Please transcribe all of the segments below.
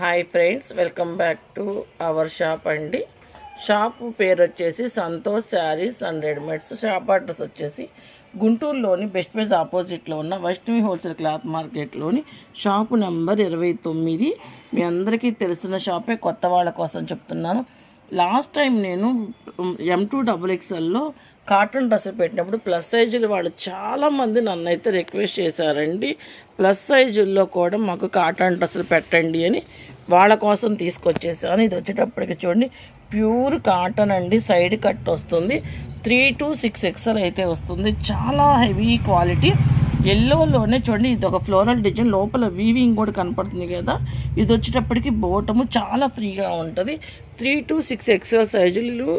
Hi friends welcome back to our shop అండి. Shop పేరు వచ్చేసి Santosh sarees and readymades shop address వచ్చేసి గుంటూరులోని బెస్ట్ ప్లేస్ ఆపోజిట్లో ఉన్న వైష్ణవి హోల్సేల్ క్లాత్ మార్కెట్లోని షాపు నెంబర్ ఇరవై తొమ్మిది. మీ అందరికీ తెలిసిన షాపే కొత్త వాళ్ళ కోసం చెప్తున్నాను. లాస్ట్ టైం నేను ఎం టూ డబుల్ ఎక్స్ఎల్లో కాటన్ డ్రెస్ పెట్టినప్పుడు ప్లస్ సైజులు వాళ్ళు చాలామంది నన్ను అయితే రిక్వెస్ట్ చేశారండి. ప్లస్ సైజుల్లో కూడా మాకు కాటన్ డ్రెస్సులు పెట్టండి అని వాళ్ళ కోసం తీసుకొచ్చేసాను. ఇది వచ్చేటప్పటికి చూడండి ప్యూర్ కాటన్ అండి. సైడ్ కట్ వస్తుంది. త్రీ టు సిక్స్ ఎక్స్ఎల్ అయితే వస్తుంది. చాలా హెవీ క్వాలిటీ ఎల్లోలోనే చూడండి ఇది ఒక ఫ్లోరల్ డిజైన్ లోపల వీవింగ్ కూడా కనపడుతుంది కదా. ఇది వచ్చేటప్పటికి బోటము చాలా ఫ్రీగా ఉంటుంది. త్రీ టు సిక్స్ ఎక్స్ఎల్ సైజులు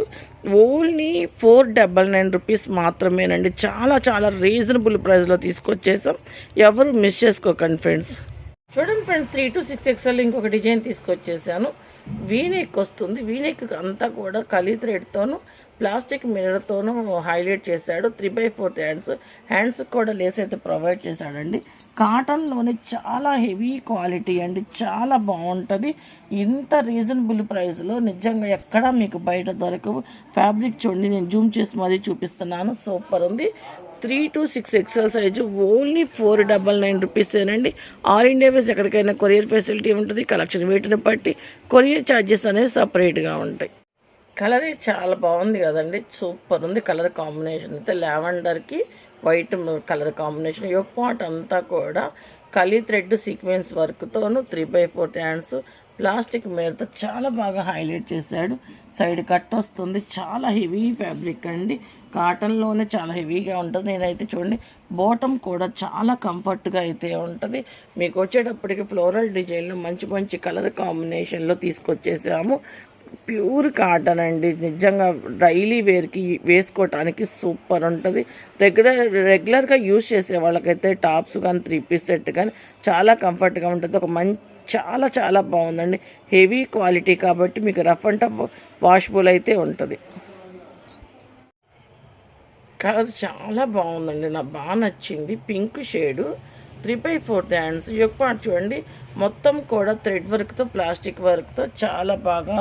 only four double nine rupees మాత్రమేనండి. చాలా చాలా రీజనబుల్ ప్రైస్లో తీసుకొచ్చేసాం. ఎవరు మిస్ చేసుకోకండి ఫ్రెండ్స్ చూడండి friends three to six XL ఇంకొక డిజైన్ తీసుకొచ్చేసాను. వీనెక్ వస్తుంది. వీనెక్ అంతా కూడా కలీ థ్రెడ్తోను ప్లాస్టిక్ మిర్రర్తోనూ హైలైట్ చేశాడు. Three by fourth hands hands కూడా లేస్ అయితే ప్రొవైడ్ చేశాడండి. కాటన్లోనే చాలా హెవీ క్వాలిటీ అండి. చాలా బాగుంటుంది. ఇంత రీజనబుల్ ప్రైస్లో నిజంగా ఎక్కడా మీకు బయట దొరకవు. ఫ్యాబ్రిక్ చూడండి నేను జూమ్ చేసి మరీ చూపిస్తున్నాను. సూపర్ ఉంది. Three to six XL size only four double nine రూపీసేనండి. All India wise ఎక్కడికైనా కొరియర్ ఫెసిలిటీ ఉంటుంది. కలెక్షన్ వేటిని బట్టి కొరియర్ ఛార్జెస్ అనేవి సపరేట్గా ఉంటాయి. కలర్ చాలా బాగుంది కదండి. సూపర్ ఉంది. కలర్ కాంబినేషన్ అయితే లావెండర్కి వైట్ కలర్ కాంబినేషన్. యొక్క పాట్ అంతా కూడా కలీ thread sequence వర్క్తోను three by fourth hands. Plastic మేరతో చాలా బాగా హైలైట్ చేశాడు. సైడ్ కట్ వస్తుంది. చాలా హెవీ ఫ్యాబ్రిక్ అండి. కాటన్లోనే చాలా హెవీగా ఉంటుంది. నేనైతే చూడండి బాటమ్ కూడా చాలా కంఫర్ట్గా అయితే ఉంటుంది. మీకు వచ్చేటప్పటికి ఫ్లోరల్ డిజైన్లో మంచి మంచి కలర్ కాంబినేషన్లో తీసుకొచ్చేసాము. ప్యూర్ కాటన్ అండి. నిజంగా డైలీ వేర్కి వేసుకోవటానికి సూపర్ ఉంటుంది. రెగ్యులర్ రెగ్యులర్గా యూజ్ చేసే వాళ్ళకైతే టాప్స్ కానీ త్రీ పీస్ సెట్ కానీ చాలా కంఫర్ట్గా ఉంటుంది. ఒక మంచి చాలా చాలా బాగుందండి. హెవీ క్వాలిటీ కాబట్టి మీకు రఫ్ అండ్ టఫ్ వాషబుల్ అయితే ఉంటుంది. కలర్ చాలా బాగుందండి. నాకు బాగా నచ్చింది. Pink shade three by four hands. ఎక్కువ చూడండి మొత్తం కూడా థ్రెడ్ వర్క్తో ప్లాస్టిక్ వర్క్తో చాలా బాగా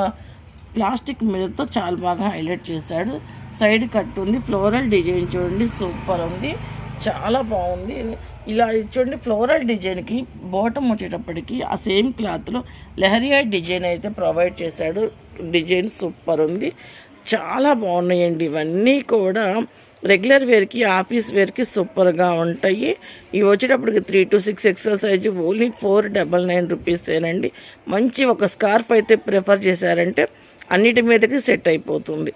ప్లాస్టిక్ మిర్రర్తో చాలా బాగా హైలైట్ చేశాడు. సైడ్ కట్ ఉంది ఫ్లోరల్ డిజైన్ చూడండి సూపర్ ఉంది చాలా బాగుంది. ఇలా చూడండి ఫ్లోరల్ డిజైన్కి బాటమ్ వచ్చేటప్పటికి ఆ సేమ్ క్లాత్లో లెహరియా డిజైన్ అయితే ప్రొవైడ్ చేశాడు. డిజైన్ సూపర్ ఉంది చాలా బాగున్నాయండి. ఇవన్నీ కూడా రెగ్యులర్ వేర్కి ఆఫీస్ వేర్కి సూపర్గా ఉంటాయి. ఇవి వచ్చేటప్పటికి three to six XL size only four double nine రూపీసేనండి. మంచి ఒక స్కార్ఫ్ అయితే ప్రిఫర్ చేశారంటే అన్నిటి మీదకి సెట్ అయిపోతుంది.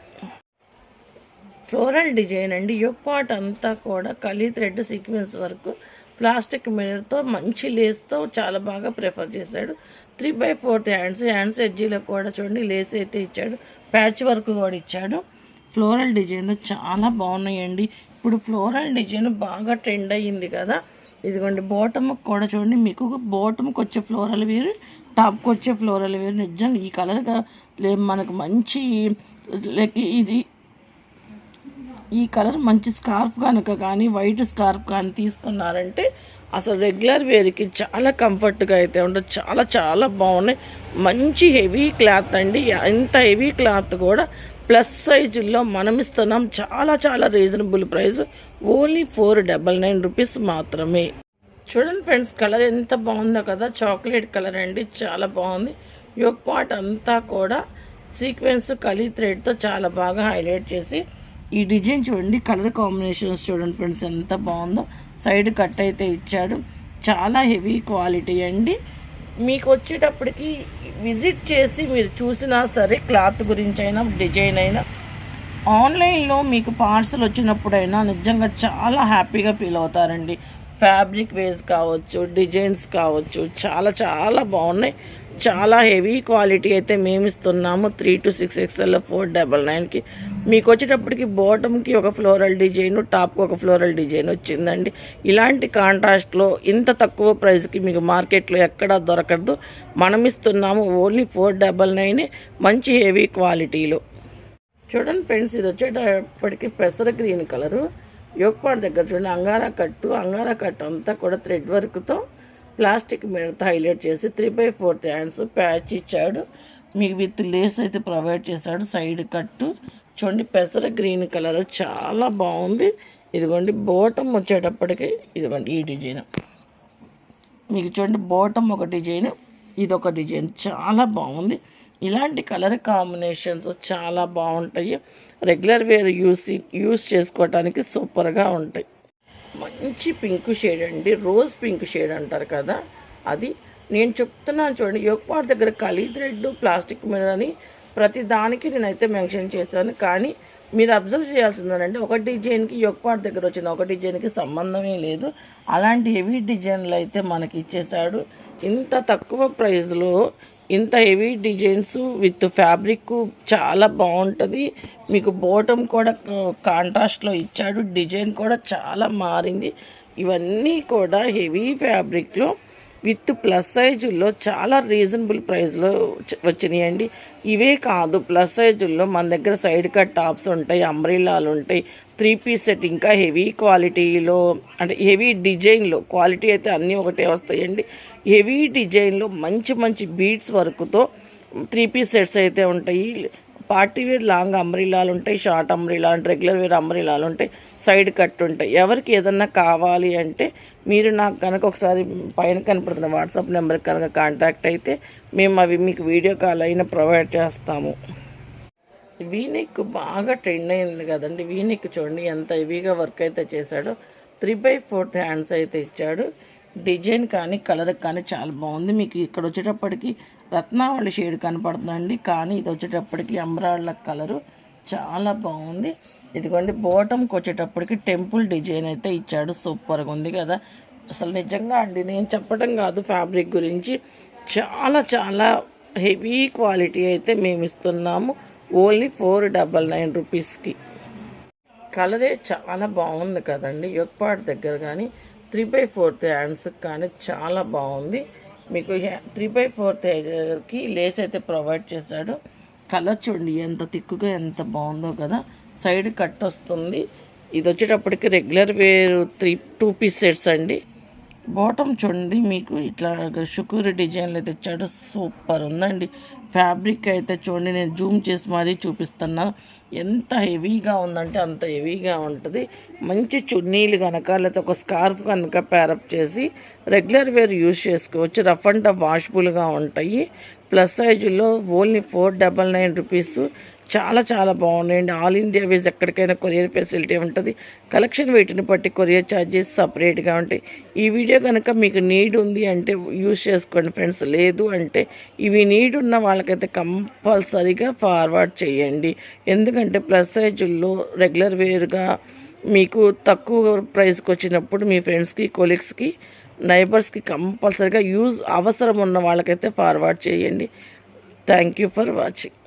ఫ్లోరల్ డిజైన్ అండి. యోగ్ పార్ట్ అంతా కూడా కలీ థ్రెడ్ సీక్వెన్స్ వరకు ప్లాస్టిక్ మిర్రర్తో మంచి లేస్తో చాలా బాగా ప్రిఫర్ చేశాడు. Three by fourth hands hands ఎడ్జీలో కూడా చూడండి లేస్ అయితే ఇచ్చాడు. ప్యాచ్ వర్క్ కూడా ఇచ్చాడు. ఫ్లోరల్ డిజైన్ చాలా బాగున్నాయండి. ఇప్పుడు ఫ్లోరల్ డిజైన్ బాగా ట్రెండ్ అయ్యింది కదా. ఇదిగోండి బాటమ్కి కూడా చూడండి మీకు బాటమ్కి వచ్చే ఫ్లోరల్ వేరు టాప్కి వచ్చే ఫ్లోరల్ వేరు నిజంగా ఈ కలర్గా లే మనకు మంచి లైక్ ఇది ఈ కలర్ మంచి స్కార్ఫ్ కనుక కానీ వైట్ స్కార్ఫ్ కానీ తీసుకున్నారంటే అసలు రెగ్యులర్ వేర్కి చాలా కంఫర్ట్గా అయితే ఉండదు చాలా చాలా బాగున్నాయి. మంచి హెవీ క్లాత్ అండి. ఎంత హెవీ క్లాత్ కూడా ప్లస్ సైజుల్లో మనం ఇస్తున్నాం. చాలా చాలా reasonable price. Only four double nine rupees మాత్రమే. చూడండి ఫ్రెండ్స్ కలర్ ఎంత బాగుందో కదా. చాక్లెట్ కలర్ అండి. చాలా బాగుంది. యోగ్ పార్ట్ అంతా కూడా సీక్వెన్స్ కలీ థ్రెడ్తో చాలా బాగా హైలైట్ చేసి ఈ డిజైన్ చూడండి కలర్ కాంబినేషన్స్ చూడండి ఫ్రెండ్స్ ఎంత బాగుందో. సైడ్ కట్ అయితే ఇచ్చాడు. చాలా హెవీ క్వాలిటీ అండి. మీకు వచ్చేటప్పటికి విజిట్ చేసి మీరు చూసినా సరే క్లాత్ గురించి అయినా డిజైన్ అయినా ఆన్లైన్లో మీకు పార్సల్ వచ్చినప్పుడైనా నిజంగా చాలా హ్యాపీగా ఫీల్ అవుతారండి. ఫ్యాబ్రిక్ వేస్ కావచ్చు డిజైన్స్ కావచ్చు చాలా చాలా బాగున్నాయి. చాలా హెవీ క్వాలిటీ అయితే మేము ఇస్తున్నాము. Three to six XL four double నైన్కి మీకు వచ్చేటప్పటికి బాటమ్కి ఒక ఫ్లోరల్ డిజైన్ టాప్కి ఒక ఫ్లోరల్ డిజైన్ వచ్చిందండి. ఇలాంటి కాంట్రాస్ట్లో ఇంత తక్కువ ప్రైస్కి మీకు మార్కెట్లో ఎక్కడా దొరకదు. మనం ఇస్తున్నాము ఓన్లీ ఫోర్ డబల్ నైన్ మంచి హెవీ క్వాలిటీలో. చూడండి ఫ్రెండ్స్ ఇది వచ్చేటప్పటికి పెసర గ్రీన్ కలరు. యోగపాడు దగ్గర చూడండి అంగారా కట్టు అంగారా కట్టు అంతా కూడా థ్రెడ్ వర్క్తో ప్లాస్టిక్ మీద హైలైట్ చేసి three by fourth hands patch ఇచ్చాడు. మీకు విత్ లేస్ అయితే ప్రొవైడ్ చేశాడు. సైడ్ కట్టు చూడండి పెసర గ్రీన్ కలర్ చాలా బాగుంది. ఇదిగోండి బోటం వచ్చేటప్పటికి ఇదిగోండి ఈ డిజైన్. మీకు చూడండి బోటం ఒక డిజైన్ ఇది ఒక డిజైన్ చాలా బాగుంది. ఇలాంటి కలర్ కాంబినేషన్స్ చాలా బాగుంటాయి. రెగ్యులర్ వేర్ యూస్ యూస్ చేసుకోవటానికి సూపర్గా ఉంటాయి. మంచి పింక్ షేడ్ అండి. రోజ్ పింక్ షేడ్ అంటారు కదా అది. నేను చెప్తున్నాను చూడండి యోగపాట్ దగ్గర కలీ థ్రెడ్ ప్లాస్టిక్ మీద అని ప్రతి దానికి నేనైతే మెన్షన్ చేశాను. కానీ మీరు అబ్జర్వ్ చేయాల్సిందేనంటే ఒక డిజైన్కి యోగపాట్ దగ్గర వచ్చిన ఒక డిజైన్కి సంబంధమే లేదు. అలాంటి హెవీ డిజైన్లు అయితే మనకి ఇచ్చేసాడు ఇంత తక్కువ ప్రైస్లో ఇంత హెవీ డిజైన్స్ విత్ ఫ్యాబ్రిక్ చాలా బాగుంటుంది. మీకు బోటం కూడా కాంట్రాస్ట్లో ఇచ్చాడు. డిజైన్ కూడా చాలా మారింది. ఇవన్నీ కూడా హెవీ ఫ్యాబ్రిక్లో విత్ ప్లస్ సైజుల్లో చాలా రీజనబుల్ ప్రైస్లో వచ్చినాయండి. ఇవే కాదు ప్లస్ సైజుల్లో మన దగ్గర సైడ్ కట్ టాప్స్ ఉంటాయి అంబ్రిల్లాలు ఉంటాయి త్రీ పీస్ సెట్ ఇంకా హెవీ క్వాలిటీలో అంటే హెవీ డిజైన్లో క్వాలిటీ అయితే అన్నీ ఒకటే వస్తాయండి. హెవీ డిజైన్లో మంచి మంచి బీడ్స్ వర్క్తో త్రీ పీస్ సెట్స్ అయితే ఉంటాయి. పార్టీ వేర్ లాంగ్ అంబ్రిలాలు ఉంటాయి షార్ట్ అంబ్రిలా అంటే రెగ్యులర్ వేర్ అంబ్రిలాలు ఉంటాయి సైడ్ కట్ ఉంటాయి. ఎవరికి ఏదన్నా కావాలి అంటే మీరు నాకు కనుక ఒకసారి పైన కనపడుతున్న వాట్సాప్ నెంబర్కి కనుక కాంటాక్ట్ అయితే మేము అవి మీకు వీడియో కాల్ అయినా ప్రొవైడ్ చేస్తాము. వీనెక్ బాగా ట్రెండ్ అయింది కదండి. వీనెక్ చూడండి ఎంత హెవీగా వర్క్ అయితే చేశాడో. త్రీ బై ఫోర్త్ హ్యాండ్స్ అయితే ఇచ్చాడు. డిజైన్ కానీ కలర్ కానీ చాలా బాగుంది. మీకు ఇక్కడ వచ్చేటప్పటికి రత్నావళి షేడ్ కనపడుతుందండి. కానీ ఇది వచ్చేటప్పటికి అమరాళ్ళ కలరు చాలా బాగుంది. ఇదిగోండి బోటంకి వచ్చేటప్పటికి టెంపుల్ డిజైన్ అయితే ఇచ్చాడు. సూపర్గా ఉంది కదా. అసలు నిజంగా అండి నేను చెప్పడం కాదు ఫ్యాబ్రిక్ గురించి. చాలా చాలా హెవీ క్వాలిటీ అయితే మేము ఇస్తున్నాము. ఓన్లీ ఫోర్ డబల్ నైన్ రూపీస్కి. కలరే చాలా బాగుంది కదండి. యొక్పాట్ దగ్గర కానీ త్రీ బై ఫోర్త్ హ్యాండ్స్ కానీ చాలా బాగుంది. మీకు త్రీ బై ఫోర్త్ దగ్గరకి లేస్ అయితే ప్రొవైడ్ చేశాడు. కలర్ చూడండి ఎంత తిక్కుగా ఎంత బాగుందో కదా. సైడ్ కట్ వస్తుంది. ఇది వచ్చేటప్పటికి regular wear three two piece sets అండి. బాటమ్ చూడండి మీకు ఇట్లా షుకూరి డిజైన్లు అయితే ఇచ్చాడు. సూపర్ ఉందండి. ఫ్యాబ్రిక్ అయితే చూడండి నేను జూమ్ చేసి మరీ చూపిస్తున్నా. ఎంత హెవీగా ఉందంటే అంత హెవీగా ఉంటుంది. మంచి చున్నీలు కనుక లేకపోతే ఒక స్కార్ఫ్ కనుక ప్యారప్ చేసి రెగ్యులర్ వేర్ యూజ్ చేసుకోవచ్చు. రఫ్ అండ్ టఫ్ వాషబుల్గా ఉంటాయి. ప్లస్ సైజులో only four double nine rupees. చాలా చాలా బాగున్నాయండి. ఆల్ ఇండియా వేజ్ ఎక్కడికైనా కొరియర్ ఫెసిలిటీ ఉంటుంది. కలెక్షన్ వీటిని బట్టి కొరియర్ ఛార్జెస్ సపరేట్గా ఉంటాయి. ఈ వీడియో కనుక మీకు నీడ్ ఉంది అంటే యూజ్ చేసుకోండి ఫ్రెండ్స్. లేదు అంటే ఇవి నీడ్ ఉన్న వాళ్ళకైతే కంపల్సరీగా ఫార్వర్డ్ చేయండి. ఎందుకంటే ప్లస్ సైజుల్లో రెగ్యులర్ వేర్గా మీకు తక్కువ ప్రైస్కి వచ్చినప్పుడు మీ ఫ్రెండ్స్కి కొలీగ్స్కి నైబర్స్కి కంపల్సరీగా యూజ్ అవసరం ఉన్న వాళ్ళకైతే ఫార్వర్డ్ చేయండి. Thank you for watching.